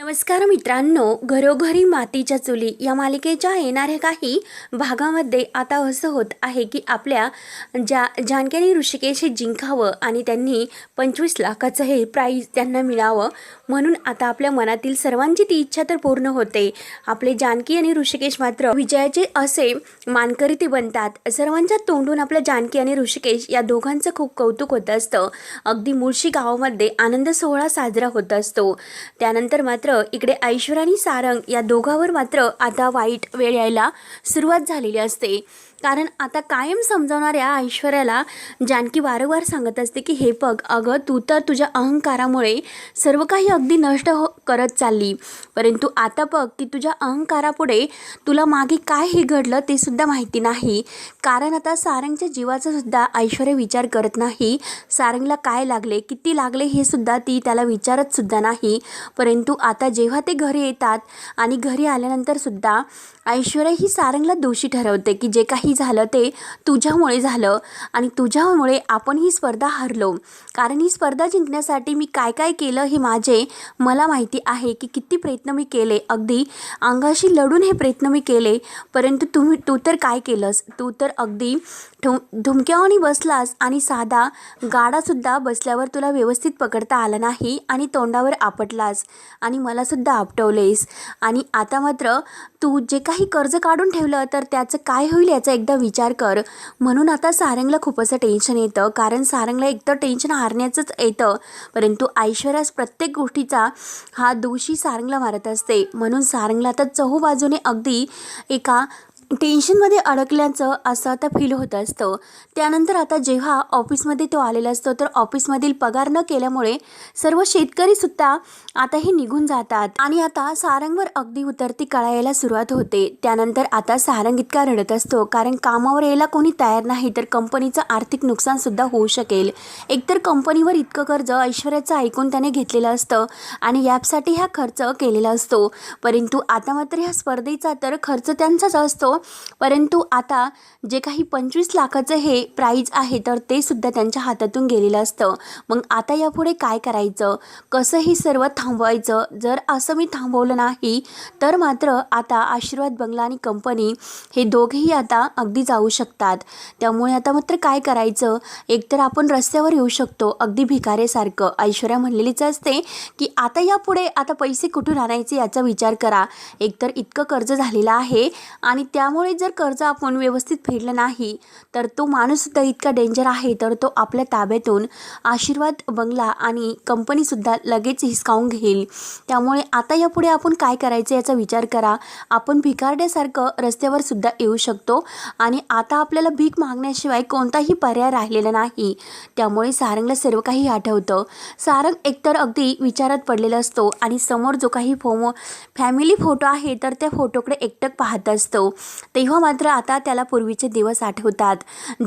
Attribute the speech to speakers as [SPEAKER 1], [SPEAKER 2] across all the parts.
[SPEAKER 1] नमस्कार मित्रांनो घरोघरी मातीच्या चुली या मालिकेच्या येणाऱ्या काही भागामध्ये आता असं होत आहे की आपल्या ज्या जानकी आणि ऋषिकेश हे जिंकावं आणि त्यांनी पंचवीस लाखाचं हे प्राईज त्यांना मिळावं म्हणून आता आपल्या मनातील सर्वांची ती इच्छा तर पूर्ण होते. आपले जानकी आणि ऋषिकेश मात्र विजयाचे असे मानकरी ते बनतात. सर्वांच्या तोंडून आपल्या जानकी आणि ऋषिकेश या दोघांचं खूप कौतुक होत असतं. अगदी मुळशी गावामध्ये आनंद सोहळा साजरा होत असतो. त्यानंतर मात्र इकडे ऐश्वर आणि सारंग या दोघांवर मात्र आता वाईट वेळ यायला सुरुवात झालेली असते. कारण आता कायम समजावणाऱ्या ऐश्वर्याला जानकी वारंवार सांगत असते की हे बघ अगं तू तर तुझ्या अहंकारामुळे सर्व काही अगदी नष्ट हो करत चालली. परंतु आता बघ की तुझ्या अहंकारापुढे तुला मागे काय हे घडलं ते सुद्धा माहिती नाही. कारण आता सारंगच्या जीवाचा सुद्धा ऐश्वर्या विचार करत नाही. सारंगला काय लागले किती लागले हे सुद्धा ती त्याला विचारत सुद्धा नाही. परंतु आता जेव्हा ते घरी येतात आणि घरी आल्यानंतर सुद्धा ऐश्वर्या ही सारंगला दोषी ठरवते की जे काही झालं ते तुझ्यामुळे झालं. आणि तुझ्यामुळे आपण ही स्पर्धा हरलो. कारण ही स्पर्धा जिंकण्यासाठी मी काय काय केलं हे माझे मला माहिती आहे की किती प्रयत्न मी केले. अगदी अंगाशी लढून हे प्रयत्न मी केले. परंतु तुम्ही तू तर काय केलंस? तू तर अगदी ठु धुमक्यावानी बसलास आणि साधा गाडासुद्धा बसल्यावर तुला व्यवस्थित पकडता आला नाही आणि तोंडावर आपटलास. आणि मलासुद्धा आपटवलेस. आणि आता मात्र तू जे काही कर्ज काढून ठेवलं तर त्याचं काय होईल याचा एकदा विचार कर. म्हणून आता सारंगला खूप असं टेन्शन येतं. कारण सारंगला एकतर टेन्शन हारण्याचंच येतं. परंतु ऐश्वर्यास प्रत्येक गोष्टीचा हा दोषी सारंगला मारत असते. म्हणून सारंगला आता चहू बाजूने अगदी एका टेन्शनमध्ये अडकल्याचं असं आता फील होत असतं. त्यानंतर आता जेव्हा ऑफिसमध्ये तो आलेला असतो तर ऑफिसमधील पगार न केल्यामुळे सर्व शेतकरीसुद्धा आता हे निघून जातात. आणि आता सारंगवर अगदी उतरती कळायला सुरुवात होते. त्यानंतर आता सारंग इतका रडत असतो कारण कामावर यायला कोणी तयार नाही तर कंपनीचं आर्थिक नुकसानसुद्धा होऊ शकेल. एकतर कंपनीवर इतकं कर्ज ऐश्वर्याचं ऐकून त्याने घेतलेलं असतं आणि यापसाठी हा खर्च केलेला असतो. परंतु आता मात्र ह्या स्पर्धेचा तर खर्च त्यांचाच असतो. परंतु आता जे काही पंचवीस लाखाचं हे प्राईज आहे तर ते सुद्धा त्यांच्या हातातून गेलेलं असतं. मग आता यापुढे काय करायचं? कसं हे सर्व थांबवायचं. जर असं मी थांबवलं नाही तर मात्र आता आशीर्वाद बंगला आणि कंपनी हे दोघेही आता अगदी जाऊ शकतात. त्यामुळे आता मात्र काय करायचं? एकतर आपण रस्त्यावर येऊ शकतो अगदी भिकारेसारखं ऐश्वर्या म्हणलेलीच असते की आता यापुढे आता पैसे कुठून आणायचे याचा विचार करा. एकतर इतकं कर्ज झालेलं आहे आणि त्या त्यामुळे जर कर्ज आपण व्यवस्थित फेडलं नाही तर तो माणूससुद्धा इतका डेंजर आहे तर तो आपल्या ताब्यातून आशीर्वाद बंगला आणि कंपनीसुद्धा लगेच हिसकावून घेईल. त्यामुळे आता यापुढे आपण काय करायचं याचा विचार करा. आपण भिकारड्यासारखं रस्त्यावर सुद्धा येऊ शकतो आणि आता आपल्याला भीक मागण्याशिवाय कोणताही पर्याय राहिलेला नाही. त्यामुळे सारंगला सर्व काही आठवतं. सारंग एकतर अगदी विचारात पडलेला असतो आणि समोर जो काही फोमो फॅमिली फोटो आहे तर त्या फोटोकडे एकटक पाहत असतो. तेव्हा मात्र आता त्याला पूर्वीचे दिवस आठवतात.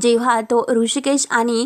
[SPEAKER 1] जेव्हा तो ऋषिकेश आणि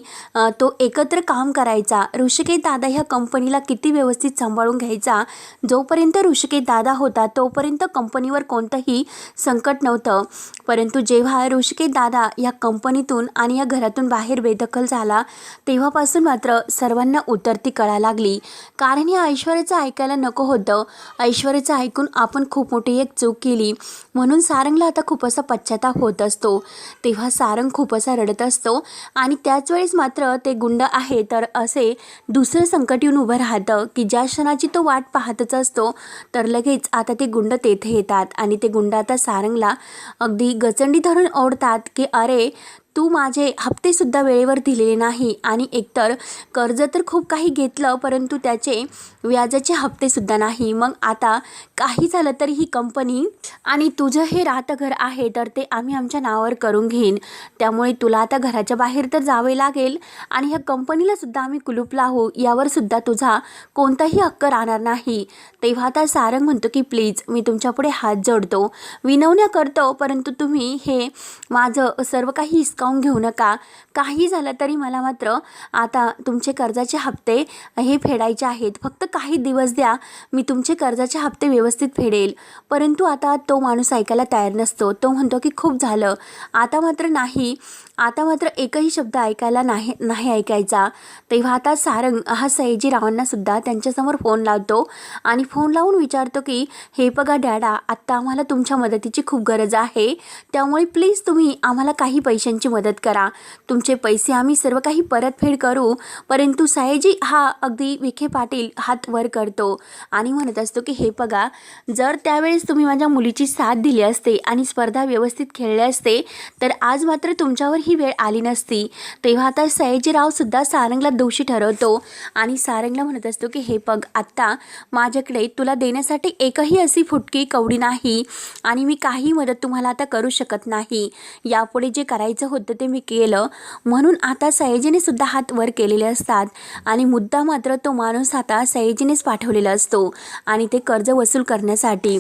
[SPEAKER 1] तो एकत्र काम करायचा ऋषिकेश दादा ह्या कंपनीला किती व्यवस्थित सांभाळून घ्यायचा जोपर्यंत ऋषिकेश दादा होता तोपर्यंत कंपनीवर कोणतंही संकट नव्हतं. परंतु जेव्हा ऋषिकेश दादा या कंपनीतून आणि या घरातून बाहेर बेदखल झाला तेव्हापासून मात्र सर्वांना उतरती कळा लागली. कारण या ऐश्वर्याचं ऐकायला नको होतं. ऐश्वर्याचं ऐकून आपण खूप मोठी एक चूक केली. म्हणून सारंगला आता खूप खूप असा पश्चाताप होत असतो. तेव्हा सारंग खूप असा रडत असतो आणि त्याच वेळेस मात्र ते गुंड आहे तर असे दुसरं संकट येऊन उभं राहतं की ज्या क्षणाची तो वाट पाहतच असतो तर लगेच आता ते गुंड तेथे येतात आणि ते गुंड आता सारंगला अगदी गचंडी धरून ओढतात की अरे तू माझे हप्तेसुद्धा वेळेवर दिलेले नाही आणि एकतर कर्ज तर खूप काही घेतलं परंतु त्याचे व्याजाचे हप्तेसुद्धा नाही. मग आता काही झालं तरी ही कंपनी आणि तुझं हे राहतं घर आहे तर ते आम्ही आमच्या नावावर करून घेईन. त्यामुळे तुला आता घराच्या बाहेर तर जावे लागेल आणि ह्या कंपनीलासुद्धा आम्ही कुलूप लावू. यावरसुद्धा तुझा कोणताही हक्क राहणार नाही. तेव्हा आता सारंग म्हणतो की प्लीज मी तुमच्यापुढे हात जोडतो. विनवण्या करतो परंतु तुम्ही हे माझं सर्व काही हिसकावून घेऊ नका. काही झालं तरी मला मात्र आता तुमचे कर्जाचे हप्ते हे फेडायचे आहेत. फक्त काही दिवस द्या मी तुमचे कर्जाचे हप्ते व्यवस्थित फेडेल. परंतु आता तो माणूस ऐकायला तयार नसतो. तो म्हणतो की खूप झालं. आता मात्र नाही. आता मात्र एकही शब्द ऐकायला नाही नाही ऐकायचा. तेव्हा आता सारंग हा सयाजीरावांनासुद्धा त्यांच्यासमोर फोन लावतो आणि फोन लावून विचारतो की हे बघा डॅडा आत्ता आम्हाला तुमच्या मदतीची खूप गरज आहे. त्यामुळे प्लीज तुम्ही आम्हाला काही पैशांची मदत करा. तुमचे पैसे आम्ही सर्व काही परतफेड करू. परंतु सयाजी हा अगदी विखे पाटील हात वर करतो आणि म्हणत असतो की हे बघा जर त्यावेळेस तुम्ही माझ्या मुलीची साथ दिली असते आणि स्पर्धा व्यवस्थित खेळले असते तर आज मात्र तुमच्यावर ही वेळ आली नसती तेव्हा आता सयाजीरावसुद्धा सारंगला दोषी ठरवतो. आणि सारंगला म्हणत असतो की हे बघ आत्ता माझ्याकडे तुला देण्यासाठी एकही अशी फुटकी कवडी नाही आणि मी काही मदत तुम्हाला आता करू शकत नाही. यापुढे जे करायचं होतं ते मी केलं म्हणून आता सयाजीने सुद्धा हात वर केलेले असतात आणि मुद्दा मात्र तो माणूस आता सयाजीनेच पाठवलेला असतो आणि ते कर्ज वसूल करण्यासाठी.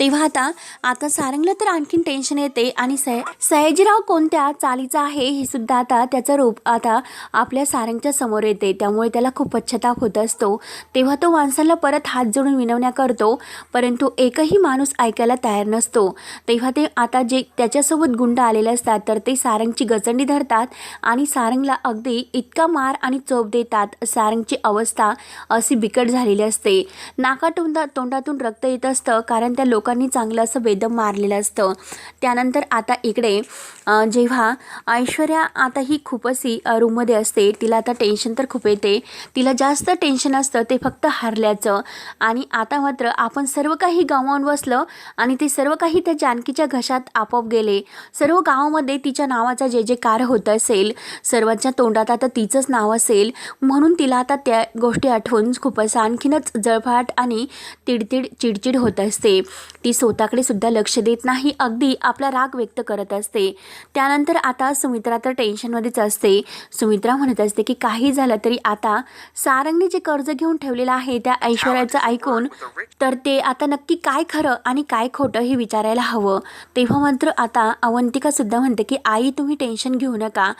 [SPEAKER 1] तेव्हा आता आता सारंगला तर आणखीन टेन्शन येते आणि सय सयाजीराव कोणत्या चालीचा आहे हे सुद्धा आता त्याचं रूप आता आपल्या सारंगच्या समोर येते. त्यामुळे त्याला खूप पश्चाताप होत असतो. तेव्हा तो माणसाला परत हात जोडून विनवण्या करतो परंतु एकही माणूस ऐकायला तयार नसतो. तेव्हा ते आता जे त्याच्यासोबत गुंड आलेले असतात तर ते सारंगची गचंडी धरतात आणि सारंगला अगदी इतका मार आणि चोप देतात. सारंगची अवस्था अशी बिकट झालेली असते. नाका तोंडातून रक्त येत असतं कारण त्या लोकांनी चांगलं असं बेदम मारलेलं असतं. त्यानंतर आता इकडे जेव्हा ऐश्वर्या आता ही खूपच अशी रूममध्ये असते. तिला आता टेन्शन तर खूप येते. तिला जास्त टेन्शन असतं. ते फक्त हारल्याचं. आणि आता मात्र आपण सर्व काही गमावून बसलं आणि ते सर्व काही त्या जानकीच्या घशात आपोआप गेले. सर्व गावामध्ये तिच्या नावाचा जे जे कार होत असेल सर्वांच्या तोंडात आता तिचंच नाव असेल. म्हणून तिला आता त्या गोष्टी आठवून खूपच आणखीनच जळफाट आणि तिडतिड चिडचिड होत असते. ती स्वतःकडे सुद्धा लक्ष देत नाही. अगदी आपला राग व्यक्त करत असते. त्यानंतर आता सुमित्रा तर टेन्शनमध्येच असते. सुमित्रा म्हणत असते की काही झालं तरी आता सारंगने जे कर्ज घेऊन ठेवलेलं आहे त्या ऐश्वर्याचं ऐकून तर ते आता नक्की काय खरं आणि काय खोटं हे विचारायला हवं. तेव्हा मात्र आता अवंतिका सुद्धा म्हणते की आई तुम्ही टेन्शन घेऊ नका.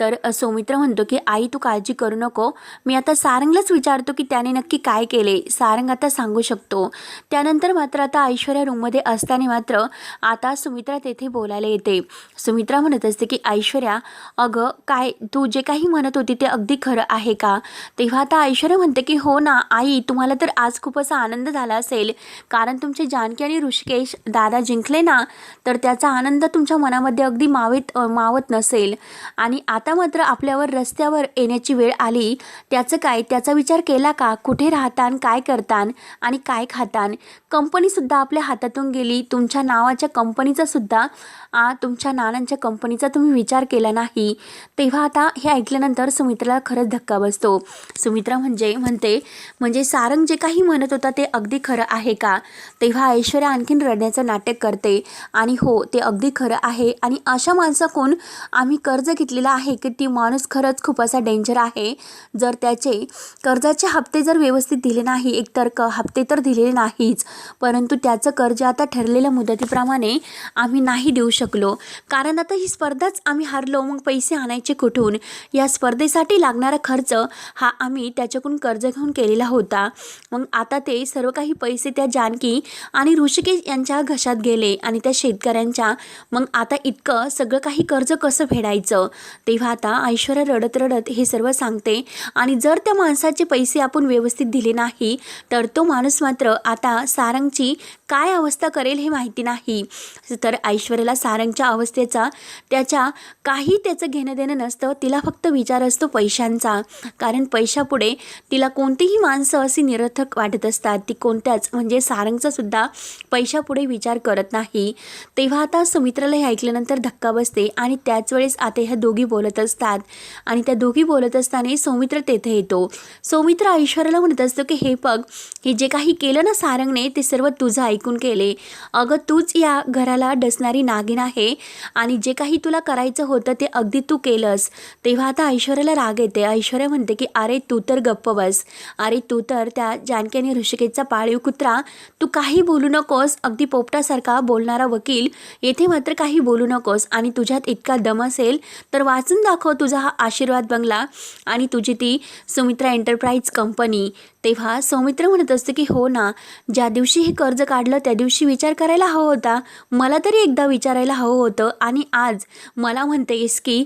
[SPEAKER 1] तर सौमित्र म्हणतो की आई तू काळजी करू नको. मी आता सारंगलाच विचारतो की त्याने नक्की काय केले? सारंग आता सांगू शकतो. त्यानंतर मात्र आता ऐश्वर्या रूममध्ये असताना मात्र आता सुमित्रा तेथे बोलायला येते. सुमित्रा म्हणत असते की ऐश्वर्या अगं काय तू जे काही म्हणत होती ते अगदी खरं आहे का? तेव्हा आता ऐश्वर्या म्हणते की हो ना आई तुम्हाला तर आज खूप असा आनंद झाला असेल. कारण तुमचे जानकी आणि ऋषिकेश दादा जिंकले ना तर त्याचा आनंद तुमच्या मनामध्ये अगदी मावेत मावत नसेल. आणि आता मात्र आपल्यावर रस्त्यावर येण्याची वेळ आली. त्याचं काय त्याचा विचार केला का? कुठे राहतान काय करतान आणि काय खातान? कंपनीसुद्धा आपल्या हातातून गेली. तुमच्या नावाच्या कंपनीचासुद्धा तुमच्या नानांच्या कंपनीचा तुम्ही विचार विचार केला नाही तेव्हा आता हे ऐकल्यानंतर सुमित्राला खरंच धक्का बसतो. सुमित्रा म्हणजे म्हणते म्हणजे सारंग जे काही म्हणत होता ते अगदी खरं आहे का? तेव्हा ऐश्वर्या आणखीन रडण्याचं नाटक करते. आणि हो ते अगदी खरं आहे. आणि अशा माणसाकडून आम्ही कर्ज घेतलेलं आहे की ती माणूस खरंच खूप असा डेंजर आहे? जर त्याचे कर्जाचे हप्ते जर व्यवस्थित दिले नाही एकतर क हप्ते तर दिलेले नाहीच परंतु त्याचं कर्ज आता ठरलेल्या मुदतीप्रमाणे आम्ही नाही देऊ शकलो. कारण आता ही स्पर्धाच आम्ही हारलो मग पैसे आणायचे कुठून? या स्पर्धेसाठी लागणारा खर्च हा आम्ही त्याच्याकडून कर्ज घेऊन केलेला होता. मग आता ते सर्व काही पैसे त्या जानकी आणि ऋषिकेश यांच्या घशात गेले आणि त्या शेतकऱ्यांच्या. मग आता इतकं सगळं काही कर्ज कसं फेडायचं? तेव्हा आता ऐश्वर्या रडत रडत हे सर्व सांगते आणि जर त्या माणसाचे पैसे आपण व्यवस्थित दिले नाही तर तो माणूस मात्र आता सारंगची काय अवस्था करेल हे माहिती नाही. तर ऐश्वर्याला सारंगच्या अवस्थेचा त्याच्या काही त्याचं घेणं देणं नसतं. तिला फक्त विचार असतो पैशांचा. कारण पैशापुढे तिला कोणतीही माणसं अशी निरर्थक वाटत असतात. ती कोणत्याच म्हणजे सारंगचासुद्धा पैशापुढे विचार करत नाही. तेव्हा आता सुमित्राला हे ऐकल्यानंतर धक्का बसते आणि त्याच वेळेस आता ह्या दोघी बोलत असतात. आणि त्या दोघी बोलत असताना सौमित्र तेथे येतो. सौमित्र ऐश्वर्याला म्हणत असतो की हे बघ हे जे काही केलं ना सारंगने ते सर्व तुझं ऐकून केले. अगं तूच या घराला डसणारी नागिन आहे आणि जे काही तुला करायचं होतं ते अगदी तू केलंस. तेव्हा आता ऐश्वर्याला राग येते. ऐश्वर्या म्हणते की अरे तू तर गप्प बस. अरे तू तर त्या जानकी आणि ऋषिकेशचा पाळीव कुत्रा. तू काही बोलू नकोस. अगदी पोपटासारखा बोलणारा वकील. येथे मात्र काही बोलू नकोस. आणि तुझ्यात इतका दम असेल तर वाचून दाखव तुझा हा आशीर्वाद बंगला. आणि तुझी ती सुमित्रा एंटरप्राइज कंपनी. तेव्हा सौमित्र म्हणत असते की हो ना. ज्या दिवशी हे कर्ज काढलं त्या दिवशी विचार करायला हवा होता. मला तरी एकदा विचारायला हवं होतं. आणि आज मला म्हणते म्हणतेस की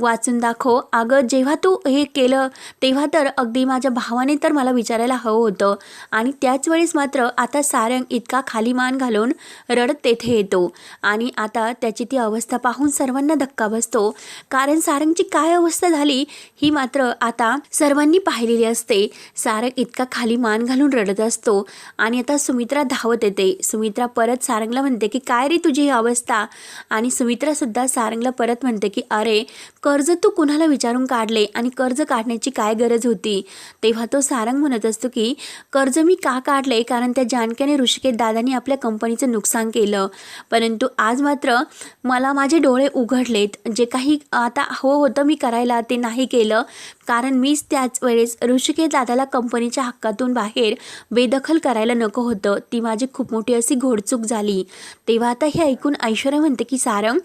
[SPEAKER 1] वाचून दाखव. अगं जेव्हा तू हे केलं तेव्हा तर अगदी माझ्या भावाने तर मला विचारायला हवं होतं. आणि त्याच वेळेस मात्र आता सारंग इतका खाली मान घालून रडत तेथे येतो. आणि आता त्याची ती अवस्था पाहून सर्वांना धक्का बसतो. कारण सारंगची काय अवस्था झाली ही मात्र आता सर्वांनी पाहिलेली असते. सारंग इतका खाली मान घालून रडत असतो. आणि आता सुमित्रा धावत येते. सुमित्रा परत सारंगला म्हणते की काय रे तुझी ही अवस्था? आणि सुमित्रासुद्धा सारंगला परत म्हणते की अरे कर्ज तू कुणाला विचारून काढले आणि कर्ज काढण्याची काय गरज होती? तेव्हा तो सारंग म्हणत असतो की कर्ज मी का काढले? कारण त्या जानक्याने ऋषिकेत दादानी आपल्या कंपनीचं नुकसान केलं. परंतु आज मात्र मला माझे डोळे उघडलेत. जे काही आता हो होतं मी करायला ते नाही केलं. कारण मीच त्याच वेळेस ऋषिकेत दादाला कंपनीच्या हक्कातून बाहेर बेदखल करायला नको होतं. ती माझी खूप मोठी अशी घोडचूक झाली. तेव्हा आता हे ऐकून ऐश्वर्या म्हणते की सारंग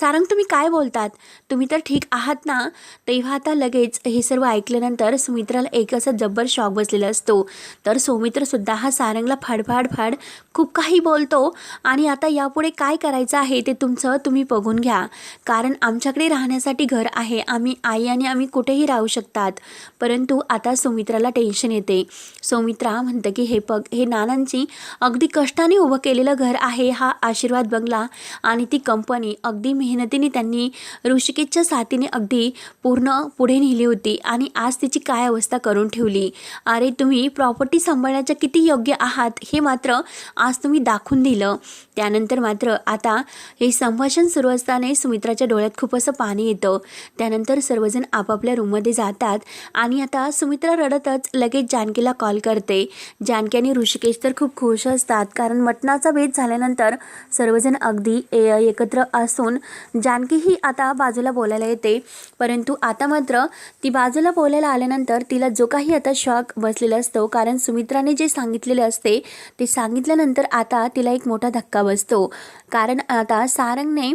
[SPEAKER 1] सारंग तुम्ही काय बोलतात? तुम्ही तर ठीक आहात ना? तेव्हा आता लगेच हे सर्व ऐकल्यानंतर सुमित्राला एक असा जब्बर शॉक बसलेला असतो. तर सुमित्रसुद्धा हा सारंगला फाडफाड फाड खूप काही बोलतो. आणि आता यापुढे काय करायचं आहे ते तुमचं तुम्ही बघून घ्या. कारण आमच्याकडे राहण्यासाठी घर आहे. आम्ही आई आणि आम्ही कुठेही राहू शकतात. परंतु आता सुमित्राला टेन्शन येते. सौमित्रा म्हणतं की हे पग हे नानांची अगदी कष्टाने उभं केलेलं घर आहे. हा आशीर्वाद बंगला आणि ती कंपनी अगदी मेहनतीने त्यांनी ऋषिकेशच्या साथीने अगदी पूर्ण पुढे नेली होती आणि आज तिची काय अवस्था करून ठेवली? अरे तुम्ही प्रॉपर्टी सांभाळण्याच्या किती योग्य आहात हे मात्र आज तुम्ही दाखवून दिलं. त्यानंतर मात्र आता हे संभाषण सुरू असताना सुमित्राच्या डोळ्यात खूप असं पाणी येतं. त्यानंतर सर्वजण आपापल्या रूममध्ये जातात आणि आता सुमित्रा रडतच लगेच जानकीला कॉल करते. जानकी आणि ऋषिकेश तर खूप खुश असतात कारण मटणाचा भेद झाल्यानंतर सर्वजण अगदी ए- एकत्र असून जानकी ही आता बाजूला बोलायला येते. परंतु आता मात्र ती बाजूला बोलायला आल्यानंतर तिला जो काही आता शॉक बसलेला असतो कारण सुमित्राने जे सांगितलेले असते ते सांगितल्यानंतर आता तिला एक मोठा धक्का बसतो. कारण आता सारंगने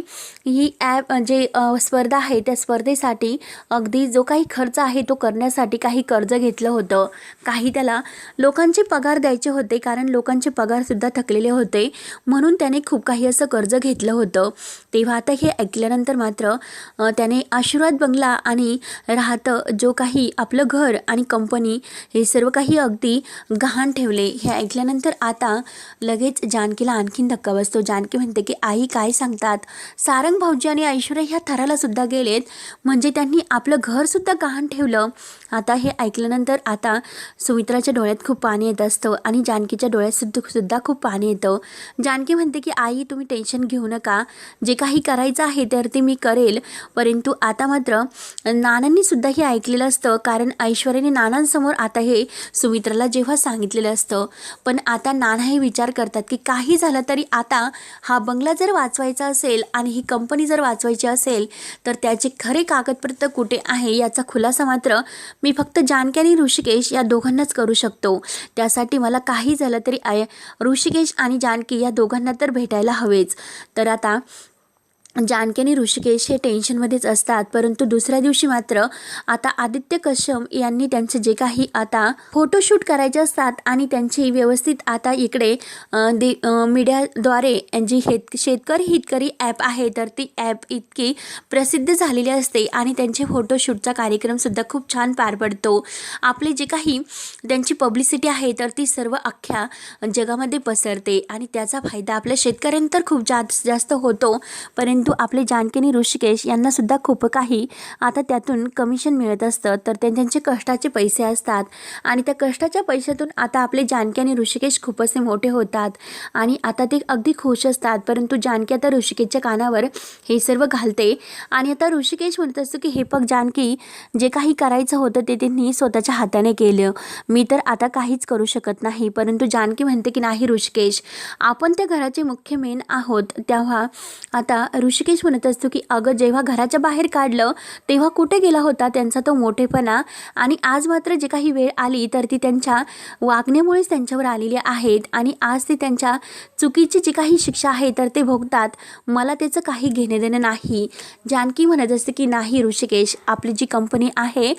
[SPEAKER 1] ही ॲप जे स्पर्धा आहे त्या स्पर्धेसाठी अगदी जो काही खर्च आहे तो करण्यासाठी काही कर्ज घेतलं होतं. काही त्याला लोकांचे पगार द्यायचे होते कारण लोकांचे पगारसुद्धा थकलेले होते. म्हणून त्याने खूप काही असं कर्ज घेतलं होतं. तेव्हा आता हे ऐकल्यानंतर मात्र त्याने आशीर्वाद बंगला आणि राहतं जो काही आपलं घर आणि कंपनी हे सर्व काही अगदी गहाण ठेवले. हे ऐकल्यानंतर आता लगेच जानकीला आणखीन धक्का बसतो. जानकी म्हणते की आई काय सांगतात? सारंग भाऊजी आणि ऐश्वर्या ह्या थराला सुद्धा गेलेत. म्हणजे त्यांनी आपलं घरसुद्धा गहाण ठेवलं. आता हे ऐकल्यानंतर आता सुमित्राच्या डोळ्यात खूप पाणी येत असतं आणि जानकीच्या डोळ्यात सुद्धा सुद्धा खूप पाणी येतं. जानकी म्हणते की आई तुम्ही टेन्शन घेऊ नका. जे काही करायचं आहे तर ते मी करेल. परंतु आता मात्र नानांनीसुद्धा हे ऐकलेलं असतं. कारण ऐश्वर्याने नानांसमोर आता हे सुमित्राला जेव्हा सांगितलेलं असतं. पण आता नाना हे विचार करतात की काही झालं तरी आता हा बंगला जर वाचवायचा असेल आणि ही कंपनी जर वाचवायची असेल तर त्याचे खरे कागदपत्र कुठे आहे याचा खुलासा मात्र मी फक्त जानकी आणि ऋषिकेश या दोघांनाच करू शकतो. त्यासाठी मला काही झालं तरी आय ऋषिकेश आणि जानकी या दोघांना तर भेटायला हवेच. तर आता जानकी आणि ऋषिकेश हे टेन्शनमध्येच असतात. परंतु दुसऱ्या दिवशी मात्र आता आदित्य कश्यप यांनी त्यांचे जे काही आता फोटोशूट करायचे असतात आणि त्यांची व्यवस्थित आता इकडे दे मीडियाद्वारे जी हेत शेतकरी हितकरी ॲप आहे तर ती ॲप इतकी प्रसिद्ध झालेली असते आणि त्यांचे फोटोशूटचा कार्यक्रमसुद्धा खूप छान पार पडतो. आपले जे काही त्यांची पब्लिसिटी आहे तर ती सर्व अख्ख्या जगामध्ये पसरते आणि त्याचा फायदा आपल्या शेतकऱ्यांना तर खूप जास्त जास्त होतो. परंतु आपले जानकी आणि ऋषिकेश यांना सुद्धा खूप काही आता त्यातून कमिशन मिळत असतं. तर त्यांचे कष्टाचे पैसे असतात. आणि त्या कष्टाच्या पैशातून आता आपले जानकी आणि ऋषिकेश खूप असे मोठे होतात. आणि आता ते अगदी खुश असतात. परंतु जानकी आता ऋषिकेशच्या कानावर हे सर्व घालते. आणि आता ऋषिकेश म्हणत असतो की हे पग जानकी जे काही करायचं होतं ते त्यांनी स्वतःच्या हाताने केलं. मी तर आता काहीच करू शकत नाही. परंतु जानकी म्हणते की नाही ऋषिकेश आपण त्या घराचे मुख्य मेन आहोत. तेव्हा आता ऋषिकेश म्हणत असतो की अगं जेव्हा घराच्या बाहेर काढलं तेव्हा कुठे गेला होता त्यांचा तो मोठेपणा? आणि आज मात्र जे काही वेळ आली तर ती त्यांच्या वागण्यामुळेच त्यांच्यावर आलेली आहेत. आणि आज ते त्यांच्या चुकीची जी काही शिक्षा आहे तर ते भोगतात. मला त्याचं काही घेणे देणं नाही. जानकी म्हणत असते की नाही ऋषिकेश आपली जी कंपनी आहे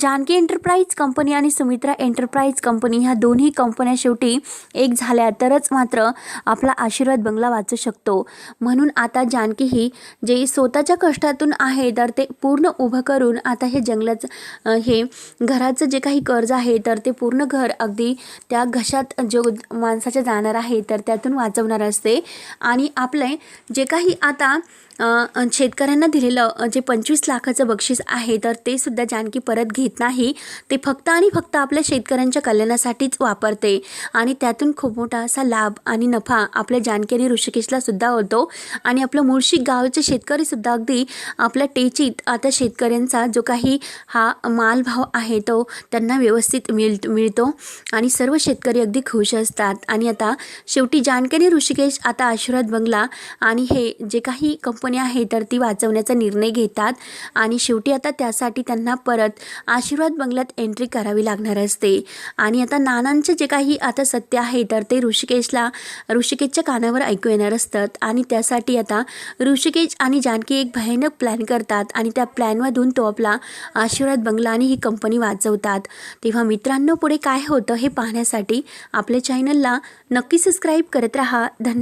[SPEAKER 1] जानकी एंटरप्राइज कंपनी आणि सुमित्रा एंटरप्राइज कंपनी ह्या दोन्ही कंपन्या शेवटी एक झाल्या तरच मात्र आपला आशीर्वाद बंगला वाचू शकतो. म्हणून आता जानकी तरीही जे स्वतःच्या कष्टातून आहे तर ते पूर्ण उभं करून आता हे जंगलाचं हे घराचं जे काही कर्ज आहे तर ते पूर्ण घर अगदी त्या घशात जो माणसाच्या जाणार आहे तर त्यातून वाचवणार असते. आणि आपले जे काही आता शेतकऱ्यांना दिलेलं जे पंचवीस लाखाचं बक्षीस आहे तर ते सुद्धा जानकी परत घेत नाही. ते फक्त आणि फक्त आपल्या शेतकऱ्यांच्या कल्याणासाठीच वापरते. आणि त्यातून खूप मोठा असा लाभ आणि नफा आपल्या जानकी आणि ऋषिकेशला सुद्धा होतो. आणि आपलं मुळशी गावचे शेतकरी सुद्धा अगदी आपल्या टेचीत आता शेतकऱ्यांचा जो काही हा मालभाव आहे तो त्यांना व्यवस्थित मिळ मिळतो. आणि सर्व शेतकरी अगदी खुश असतात. आणि आता शेवटी जानकरी ऋषिकेश आता आशीर्वाद बंगला आणि हे जे काही कंपनी आहे तर ती वाचवण्याचा निर्णय घेतात. आणि शेवटी आता त्यासाठी त्यांना परत आशीर्वाद बंगल्यात एंट्री करावी लागणार असते. आणि आता नानांचे जे काही आता सत्य आहे तर ते ऋषिकेशला ऋषिकेशच्या कानावर ऐकू येणार असतात. आणि त्यासाठी आता ऋषिकेश आणि जानकी एक भयानक प्लॅन करतात आणि त्या प्लॅनमधून तो आपला आशीर्वाद बंगला आणि ही कंपनी वाचवतात. तेव्हा मित्रांनो पुढे काय होतं हे पाहण्यासाठी आपल्या चॅनलला नक्की सबस्क्राईब करत राहा. धन्यवाद.